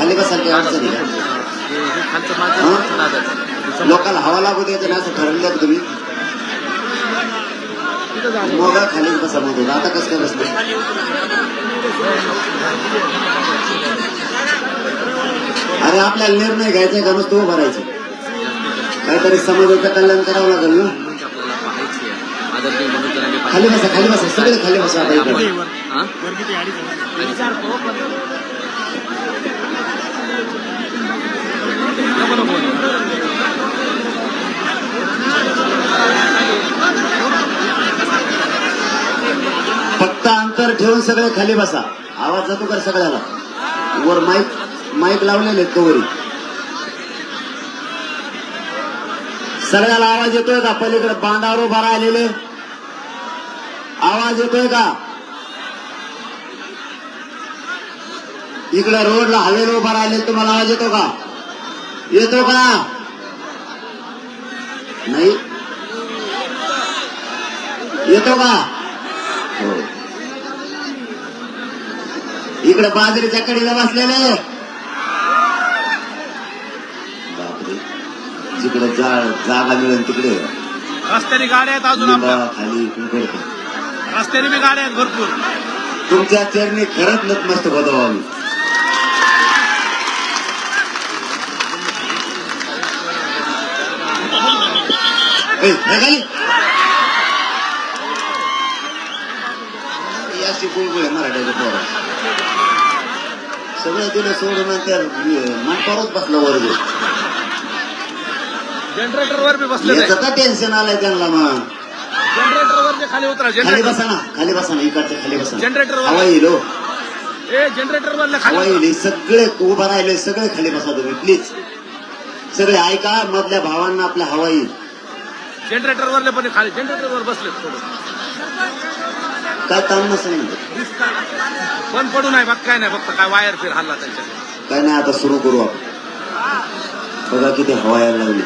खाली बसायला काही अडचण आहे? हे? हे हा? दादाचं लोकांना हवा लागू द्यायचं ना असं ठरवलं का तुम्ही? मग खालीच बसा म्हणतो आता कसं काय बसलं अरे आपल्याला निर्णय घ्यायचा आहे का? नुसतं उभं राहायचं. काहीतरी समाजाचं कल्याण करावं लागेल ना? खाली बसा खाली बसा. सगळे खाली बसा आता इकडे हा? फक्त अंतर ठेवून सगळे खाली बसा. आवाज जातो कर सगळ्याला? वर माईक माईक लावलेले आहेत कवरी सगळ्याला आवाज येतोय का? पलीकडे बांधावर उभा राहिलेले. आवाज येतोय का? इकडे रोडला हवेल उभा राहिले तुम्हाला आवाज येतो का? येतो का? नाही? येतो का? हो. इकडे बाजरीच्या कडीला बसलेले. बापरे. जिकडे जागा मिळेल तिकडे. रस्त्याने गाड्या आहेत अजून आपल्या. खाली रस्त्याने बी गाड्या आहेत भरपूर. तुमच्या चरणी खरंच नतमस्तक होतो आम्ही ए, हे खाली. ही अशी आहे मराठ्याच्या पोरात सगळं दिलं सोडून त्या माठावरच बसला वर्ग जनरेटर वर बी बसले याचं का टेन्शन आलंय त्यांना मग जनरेटर वर खाली उतरा खाली जनरेटर बसा ना खाली बसा ना इकडच्या खाली बसा. जनरेटर वर. हवा येईल हो. ए जनरेटर वर हवा खाली येईल सगळे उभा राहिले सगळे खाली बसा तुम्ही प्लीज सगळे ऐका मधल्या भावांना आपल्या हवा येईल जनरेटर वरले पण खाली जनरेटर वर बसले थोडं. काय ताण नसेल ना बंद पडू नाही बघ काय नाही फक्त काय वायर फिर हल्ला त्यांच्या. काय नाही आता सुरू करू आपण. बघा किती हवा यायला लागली.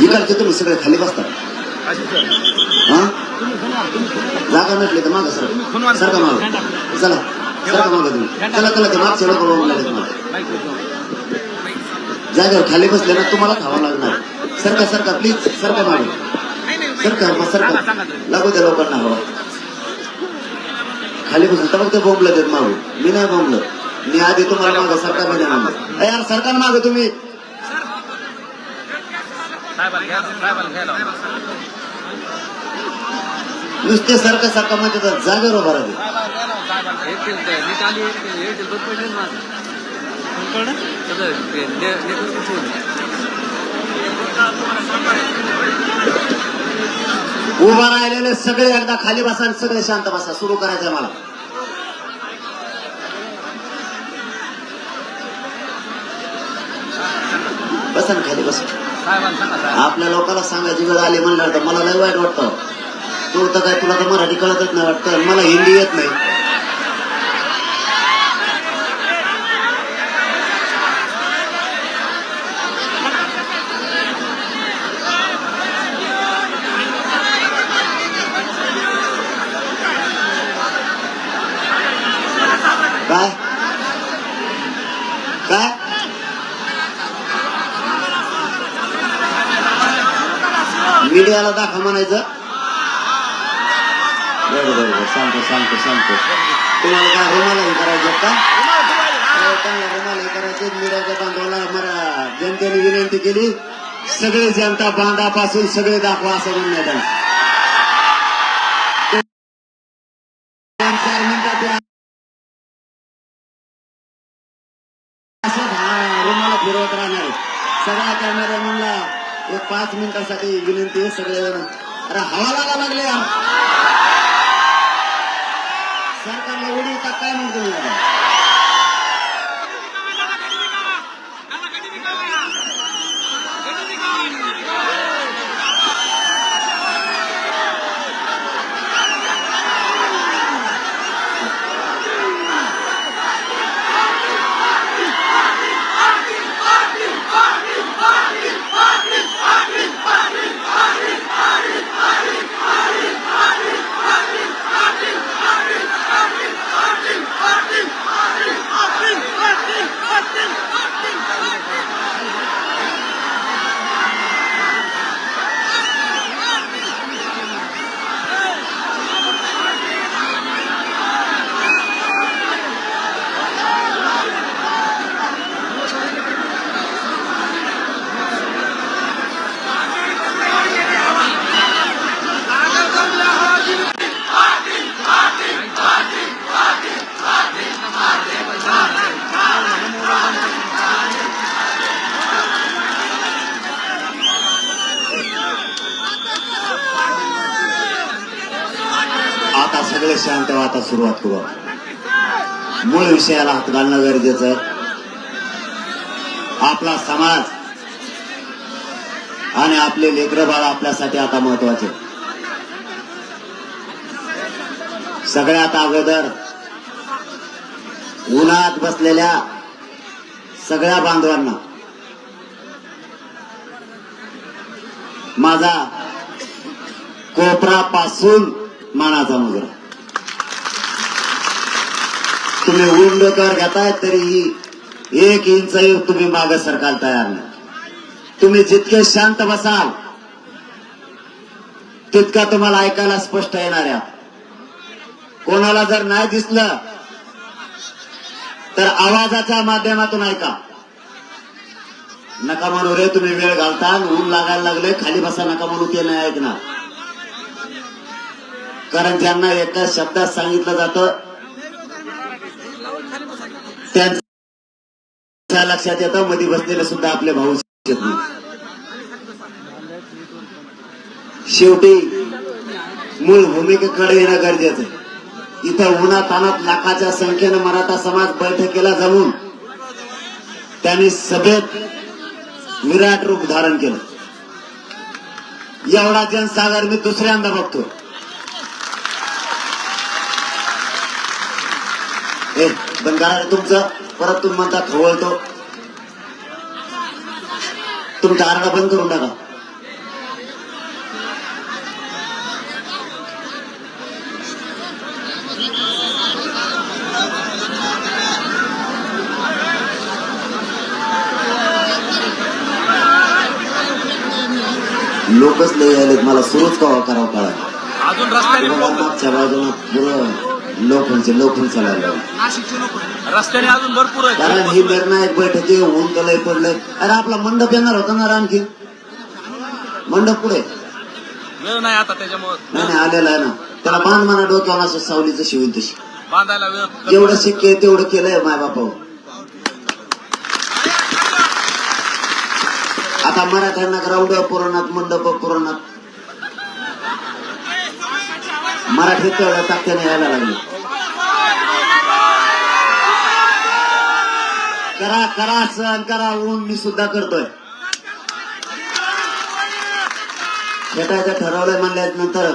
इकडचे तुम्ही सगळे खाली बसता. सर. हा. जागा नसली तर मागं सर. खुनवान- सारखा माग. चला सारखा मागं तुम्ही. चला चला ते मागचे लोक जागेवर खाली बसले ना तुम्हाला खावा लागणार सरका सरका प्लीज सरका मागे सरका मग सरका. लागू द्या लोकांना हवा खाली बसून तर मग ते बोंबलं देत मागू मी नाही बोंबलं मी आधी तुम्हाला मागं सरका बी नाही म्हणलं. ए यार सरकार मागं तुम्ही. नुसते सरका सरका म्हणते तर जागेवर उभा राहते उभा राहिलेले सगळे एकदा खाली बसा आणि सगळे शांत बसा. सुरू करायचंय मला. बसा ना खाली बसा. आपल्या लोकांना सांगायची वेळ आली म्हणल्यावर तर मला लय वाईट वाटतं. तू तर काय तुला तर मराठी कळतच नाही वाटतं. मला हिंदी येत नाही काय काय मीडियाला दाखवा म्हणायचं. बरं बरं बरं. सांगतो सांगतो सांगतो. तुम्हाला काय रुमालाही करायचं का? हो, त्यांना रुमालाही करायचे मीडियाच्या बांधवाला मला जनतेने विनंती केली. सगळे जनता बांधापासून सगळे दाखवा असं म्हणण्यात आलं. असं हा रुमाला फिरवत राहणार सगळ्या कॅमेरा म्हणला एक पाच मिनिटासाठी विनंती आहे सगळे अरे हवा लागा लागले सरकारला उडी का काय म्हणतो आता सुरुवात करू मूळ विषयाला हात घालणं गरजेचं आहे. आपला समाज आणि आपले लेकर बाळ आपल्यासाठी आता महत्त्वाचे. सगळ्यात अगोदर उन्हात बसलेल्या सगळ्या बांधवांना माझा कोपरापासून मानाचा मुजरा तुम्ही ऊन डोक्यावर घेताय तरीही एक इंच तुम्ही मागे सरकार तयार नाही. तुम्ही जितके शांत बसाल तितका तुम्हाला ऐकायला स्पष्ट येणार आहे. कोणाला जर नाही दिसलं तर आवाजाच्या माध्यमातून ऐका. नका म्हणू रे तुम्ही वेळ घालता ऊन लागायला लागले खाली बसा नका म्हणू ते नाही ऐकणार. कारण ज्यांना एकाच शब्दात सांगितलं जातं त्यांच्या लक्षात येतं मध्ये बसलेले सुद्धा आपले भाऊ शेवटी मूळ भूमिकेकडे येणं गरजेचं आहे. इथं उन्हा तानात लाखाच्या संख्येनं मराठा समाज बैठकीला जमून त्यांनी सभेत विराट रूप धारण केलं. एवढा जनसागर मी दुसऱ्यांदा बघतो. ए बंगारा रे तुमचं परत तुम्ही म्हणता खवळतो. तुमचा आरडा बंद करून टाका. लोकच लय आलेत मला सुरूच कवा करावं कळा. मागच्या बाजूला पुरं. लोकांचे लोकून चालायला रस्त्याने अजून भरपूर आहे कारण ही निर्णायक बैठक आहे, ऊन तलय पडलंय. अरे आपला मंडप येणार होता ना आणखी मंडप पुढे वेळ नाही आता त्याच्यामुळे. नाही आलेला आहे ना. त्याला बांध म्हणा डोक्यावर असं सावलीचं शिवून तशी. बांधायला वेळ जेवढं शक्य आहे तेवढं केलंय माय बापावर. आता मराठ्यांना ग्राउंड पुरवण्यात मंडप पुरवण्यात मराठीत तेवढ्या ताकदीने यायला लागले. करा करा सहन करा ऊन मी सुद्धा करतोय. खेटायचं ठरवलंय म्हणल्यानंतर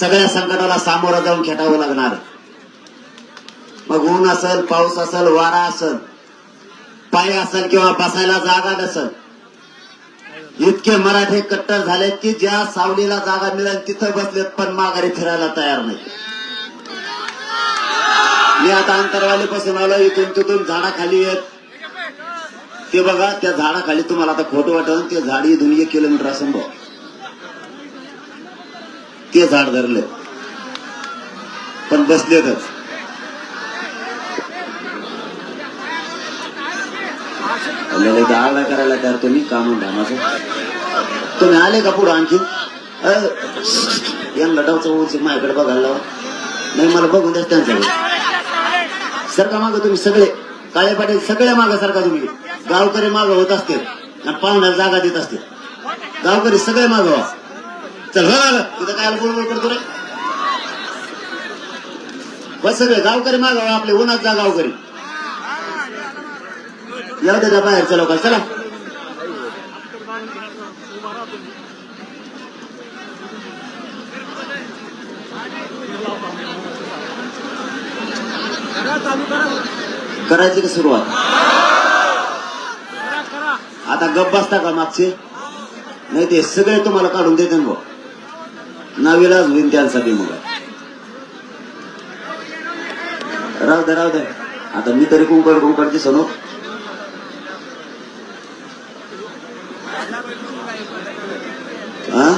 सगळ्या संकटाला सामोरं जाऊन खेटावं लागणार. मग ऊन असेल पाऊस असेल वारा असेल पाय असेल किंवा बसायला जागा नसेल इतके मराठे कट्टर झालेत की ज्या सावलीला जागा मिळेल तिथं बसलेत पण माघारी फिरायला तयार नाही मी आता अंतरवालीपासून आलो इथून तिथून झाडाखाली येत. ते बघा त्या झाडाखाली तुम्हाला आता खोटं वाटत ते झाड इथून एक किलोमीटर असेल बघ ते झाड धरले पण बसलेतच. आपल्याला इथं आळा करायला तयार तुम्ही काम धामाचं तुम्ही आले का पुढं आणखी अ, यांना डावचा उंची माझ्याकडे बघायला लावा. नाही मला बघून द्या त्यांच्याकडे सरका मागं तुम्ही सगळे काळे पाटील सगळे मागं सरका तुम्ही. गावकरी मागं होत असतील आणि पाहुण्याला जागा देत असतील. गावकरी सगळे मागं व्हा. चल हो तिथं काय बोलबोल करतो रे? बस सगळे गावकरी मागं आपले उन्हात जा गावकरी. येऊ दे बाहेरच्या लोकांना चला. करायची का सुरुवात? आता गप बसता का मागचे? नाही ते सगळे तुम्हाला काढून देते ना नावीलाच होईन त्यांसाठी मग. राहू दे राहू दे. आता मी तरी कुंकड कुंकड दिसनो हा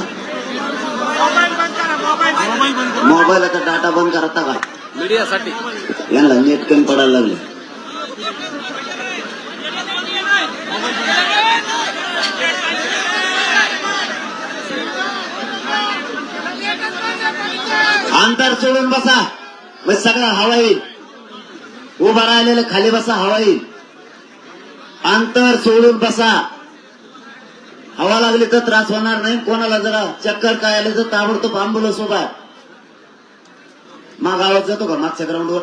मोबाईलचा डाटा बंद करता का मीडियासाठी. यांना नेट कमी पडायला लागले. अंतर सोडून बसा. मग सगळं हवा येईल. उभा राहिलेलं खाली बसा हवा येईल. अंतर सोडून बसा. हवा लागली तर त्रास होणार नाही. कोणाला जरा चक्कर काय आले तर ताबडतोब अँब्युलन्स उभा मागावत जातो का? मागच्या ग्राउंडवर